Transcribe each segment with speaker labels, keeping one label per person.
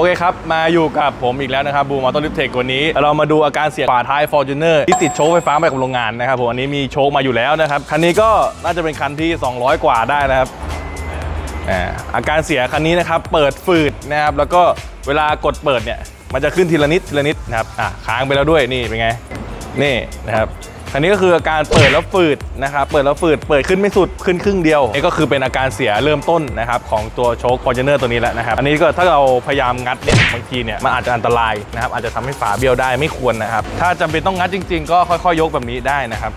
Speaker 1: อเคครับ มาอยู่กับผมอีกแล้วนะครับบูมออโต้ลิฟเทควันนี้ เรามาดูอาการเสียฝาท้าย Fortuner ที่ติดโชคไฟฟ้ามากับโรงงานนะครับผมอันนี้มีโชคมาอยู่แล้วนะครับ คันนี้ก็น่าจะเป็นคันที่ 200 กว่าได้นะครับอาอาการเสียคันนี้นะครับเปิดฝืดนะครับแล้วก็เวลากดเปิดเนี่ยมันจะขึ้นทีละนิดทีละนิดนะครับอะค้างไปแล้วด้วยนี่เป็นไงนี่นะครับ คันนี้ก็คืออาการเปิดแล้วฝืดนะครับ เปิดแล้วฝืด เปิดขึ้นไม่สุด ขึ้นครึ่งเดียวนี่ก็คือเป็นอาการเสียเริ่มต้นนะครับของตัวโชค f o r t u n e r ตัวนี้แหละนะครับ อันนี้ก็ถ้าเราพยายามงัดเนี่ยบางทีเนี่ยมันอาจจะอันตรายนะครับ อาจจะทำให้ฝาเบี้ยวได้ไม่ควรนะครับ ถ้าจำเป็นต้องงัดจริง ๆ ก็ค่อยๆ ยกแบบนี้ได้นะครับ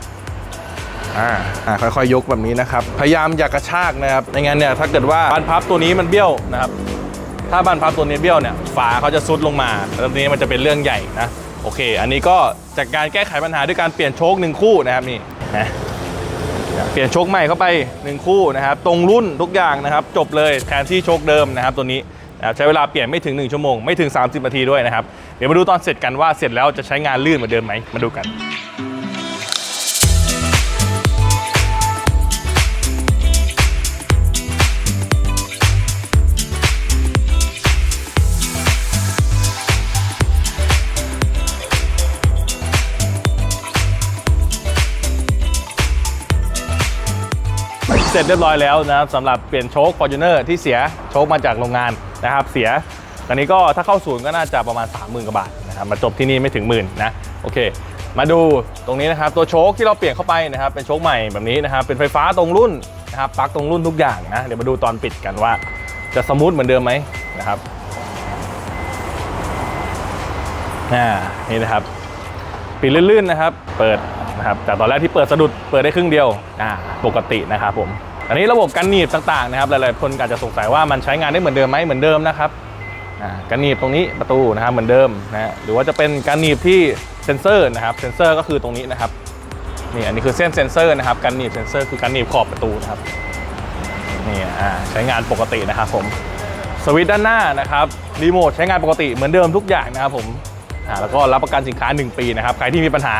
Speaker 1: อ่าอ่าค่อยๆ ยกแบบนี้นะครับ พยายามอย่ากกระชากนะครับไม่งั้นเนี่ยถ้าเกิดว่าบานพับตัวนี้มันเบี้ยวนะครับ ถ้าบานพับตัวนี้เบี้ยวเนี่ยฝาเขาจะซุดลงมาแล้วนี้มันจะเป็นเรื่องใหญ่นะ โอเค อันนี้ก็จากการแก้ไขปัญหาด้วยการเปลี่ยนโชคหนึ่งคู่นะครับนี่นะเปลี่ยนโชคใหม่เข้าไปหนึ่งคู่นะครับ ตรงรุ่นทุกอย่างนะครับ จบเลยแทนที่โชคเดิมนะครับ ตัวนี้นใช้เวลาเปลี่ยนไม่ถึง 1 ชั่วโมง ไม่ถึง 30 นาทีด้วยนะครับ เดี๋ยวมาดูตอนเสร็จกันว่าเสร็จแล้วจะใช้งานลื่นเหมือนเดิมไหมมาดูกัน เสร็จเรียบร้อยแล้วนะครับสำหรับเปลี่ยนโชค Fortuner ที่เสียโชคมาจากโรงงานนะครับเสียตอนนี้ก็ถ้าเข้าศูนย์ก็น่าจะประมาณ 30,000กว่าบาทนะครับมาจบที่นี่ไม่ถึงหมื่นนะโอเค มาดูตรงนี้นะครับตัวโชคที่เราเปลี่ยนเข้าไปนะครับเป็นโชคใหม่แบบนี้นะครับเป็นไฟฟ้าตรงรุ่นนะครับปลั๊กตรงรุ่นทุกอย่างนะเดี๋ยวมาดูตอนปิดกันว่าจะสมูทเหมือนเดิมไหมนะครับอ่านี่นะครับปิดลื่นๆนะครับ เปิด นะครับจากตอนแรกที่เปิดสะดุดเปิดได้ครึ่งเดียวอ่าปกตินะครับผมอันนี้ระบบกันหนีบต่างๆนะครับหลายๆคนอาจจะสงสัยว่ามันใช้งานได้เหมือนเดิมไหมเหมือนเดิมนะครับอ่ากันหนีบตรงนี้ประตูนะครับเหมือนเดิมนะฮะหรือว่าจะเป็นการหนีบที่เซนเซอร์นะครับเซนเซอร์ก็คือตรงนี้นะครับนี่อันนี้คือเส้นเซนเซอร์นะครับการหนีบเซนเซอร์คือการหนีบขอบประตูนะครับนี่ใช้งานปกตินะครับผมสวิตช์ด้านหน้านะครับรีโมทใช้งานปกติเหมือนเดิมทุกอย่างนะครับผมแล้วก็รับประกันสินค้า 1 ปีนะครับใครที่มีปัญหา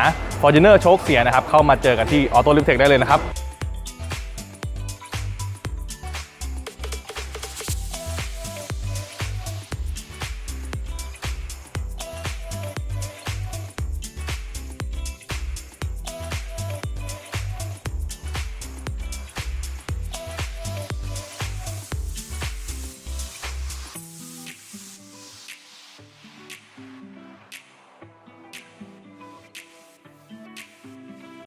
Speaker 1: Fortuner โชคเสียนะครับเข้ามาเจอกันที่ Auto l i f t e c h ได้เลยนะครับ